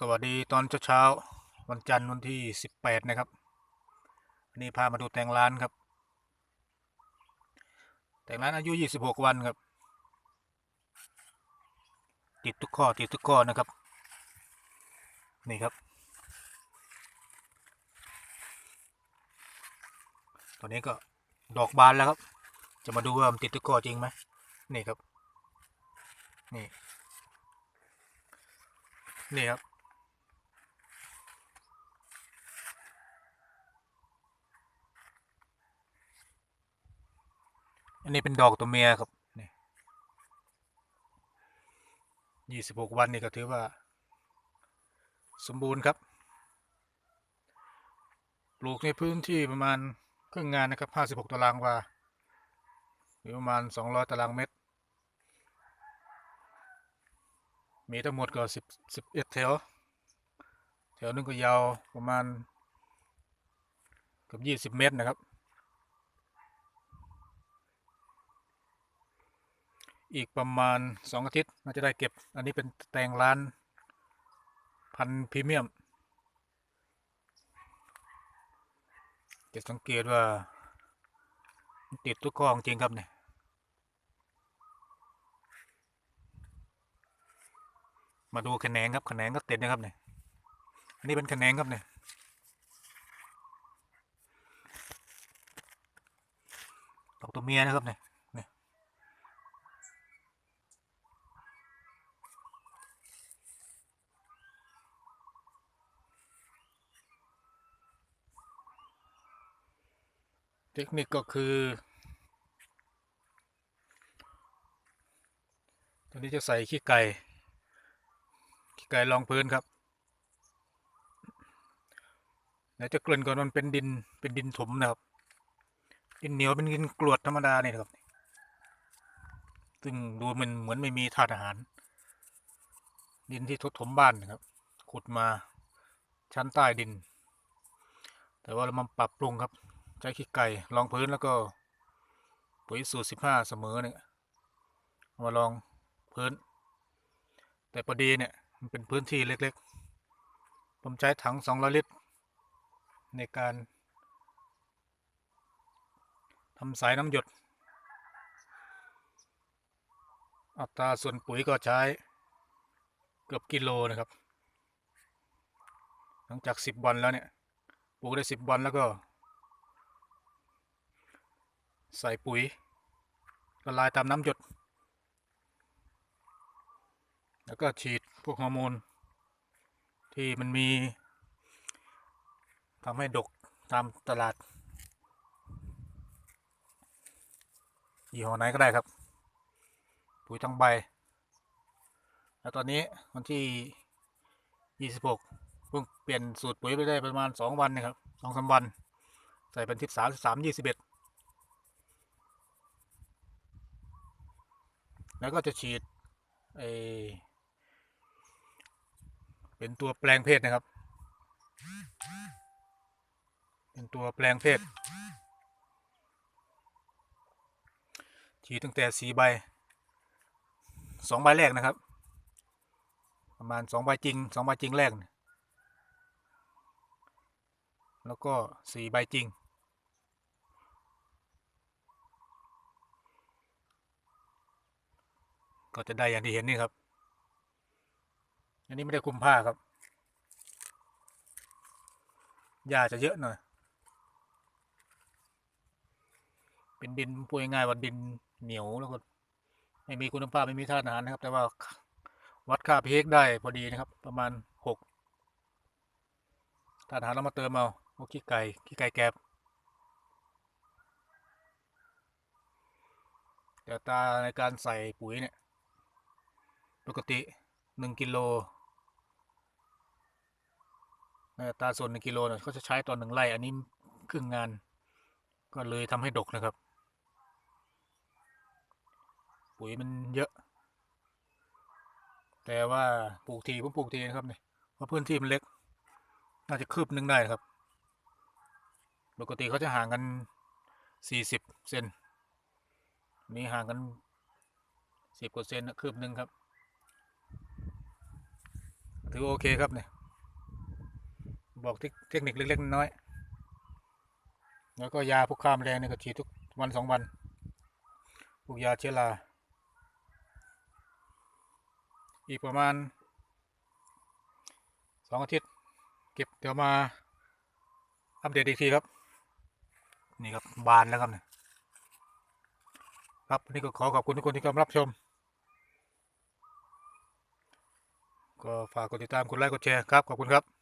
สวัสดีตอนเช้าๆวันจันทร์วันที่18นะครับวันนี้พามาดูแต่งร้านครับ แต่งร้านอายุ26วันครับ ติดทุกข้อติดทุกข้อนะครับ นี่ครับ ตอนนี้ก็ดอกบานแล้วครับ จะมาดูว่ามันติดทุกข้อจริงไหมนี่ครับ นี่ นี่ครับ อันนี้เป็นดอกตัวเมียครับนี่ยี่สิบหกวันนี่ก็ถือว่า สมบูรณ์ครับ ปลูกในพื้นที่ประมาณครึ่งงานนะครับห้าสิบหกตารางวาหรือประมาณสองร้อยตารางเมตร มีทั้งหมดก็สิบสิบเอ็ดแถว แถวนึงก็ยาวประมาณเกือบยี่สิบเมตรนะครับ อีกประมาณสองอาทิตย์น่าจะได้เก็บ อันนี้เป็นแตงร้าน พันพรีเมียม จะสังเกตว่า ติดทุกข้อจริงครับเนี่ยมาดูแขนงครับแขนงก็ติดนะครับเนี่ยอันนี้เป็นแขนงครับเนี่ยดอกตัวเมียนะครับเนี่ย เทคนิคก็คือตอนนี้จะใส่ขี้ไก่ ขี้ไก่รองพื้นครับเดี๋ยวจะเกริ่นก่อนมันเป็นดินเป็นดินถมนะครับ ดินเหนียวเป็นดินกรวดธรรมดาเนี่ยนะครับ ซึ่งดูมันเหมือนไม่มีธาตุอาหาร ดินที่ทดถมบ้านนะครับ ขุดมาชั้นใต้ดิน แต่ว่าเรามาปรับปรุงครับ ช้ขี้ไก่รองพื้นแล้วก็ ปุ๋ยสูตรสิบห้าเสมอเนี่ยมาลองพื้น แต่พอดีเนี่ยมันเป็นพื้นที่เล็กๆ ผมใช้ถังสองร้อลิตร ในการทำสายน้ำหยด อัตราส่วนปุ๋ยก็ใช้เกือบกิโลนะครับ หลังจากสิบวันแล้วเนี่ย ปลูกได้สิบวันแล้วก็ ใส่ปุ๋ยละลายตามน้ำหยด แล้วก็ฉีดพวกฮอร์โมน ที่มันมีทำให้ดกตามตลาดยี่ห้อไหนก็ได้ครับ ปุ๋ยทั้งใบ แล้วตอนนี้วันที่ 26 เพิ่งเปลี่ยนสูตรปุ๋ยไปได้ประมาณ 2 วันนะครับสองสามวัน ใส่เป็นทิศสามสามยี่สิบเอ็ด แล้วก็จะฉีดไอเป็นตัวแปลงเพศนะครับ เป็นตัวแปลงเพศ ฉีดตั้งแต่สีใบสองใบแรกนะครับ ประมาณสองใบจริงสองใบจริงแรก แล้วก็สี่ใบจริง ก็จะได้อย่างที่เห็นนี่ครับ อันนี้ไม่ได้คุมผ้าครับหญ้าจะเยอะหน่อย เป็นดินพูดง่ายๆว่าดินเหนียวแล้วก็ไม่มีคุณภาพไม่มีธาตุอาหารนะครับ แต่ว่าวัดค่าพีเอ็กได้พอดีนะครับ ประมาณหกธาตุอาหารเรามาเติมเอาพวกขี้ไก่ขี้ไก่แกบแต่ตาในการใส่ปุ๋ยเนี่ย ปกติหนึ่งกิโลนตาส่วนหนึ่งกิโลเนี่ยเขาจะใช้ตอนหนึ่งไร่อันนี้ครึ่งงาน ก็เลยทำให้ดกนะครับ ปุ๋ยมันเยอะ แต่ว่าปลูกทีผมปลูกทีนะครับเนี่ยเพราะพื้นที่มันเล็ก น่าจะคืบหนึงได้ครับ ปกติเขาจะห่างกันสี่สิบเซนนี้ห่างกันสิบกว่าเซนนะคืบหนึ่งครับ ถือโอเคครับเนี่ยบอกเทคนิคเล็กๆน้อยแล้วก็ยาพวกข้ามแรงเนี่ยก็ฉีดทุกวันสองวันพวกยาเชื้อราอีกประมาณสองอาทิตย์ เก็บเดี๋ยวมาอัปเดตอีกทีครับ นี่ครับบานแล้วครับเนี่ยครับนี่ก็ขอขอบคุณทุกคนที่เข้ามารับชม ก็ฝากกดติดตามกดไลค์กดแชร์ครับ ขอบคุณครับ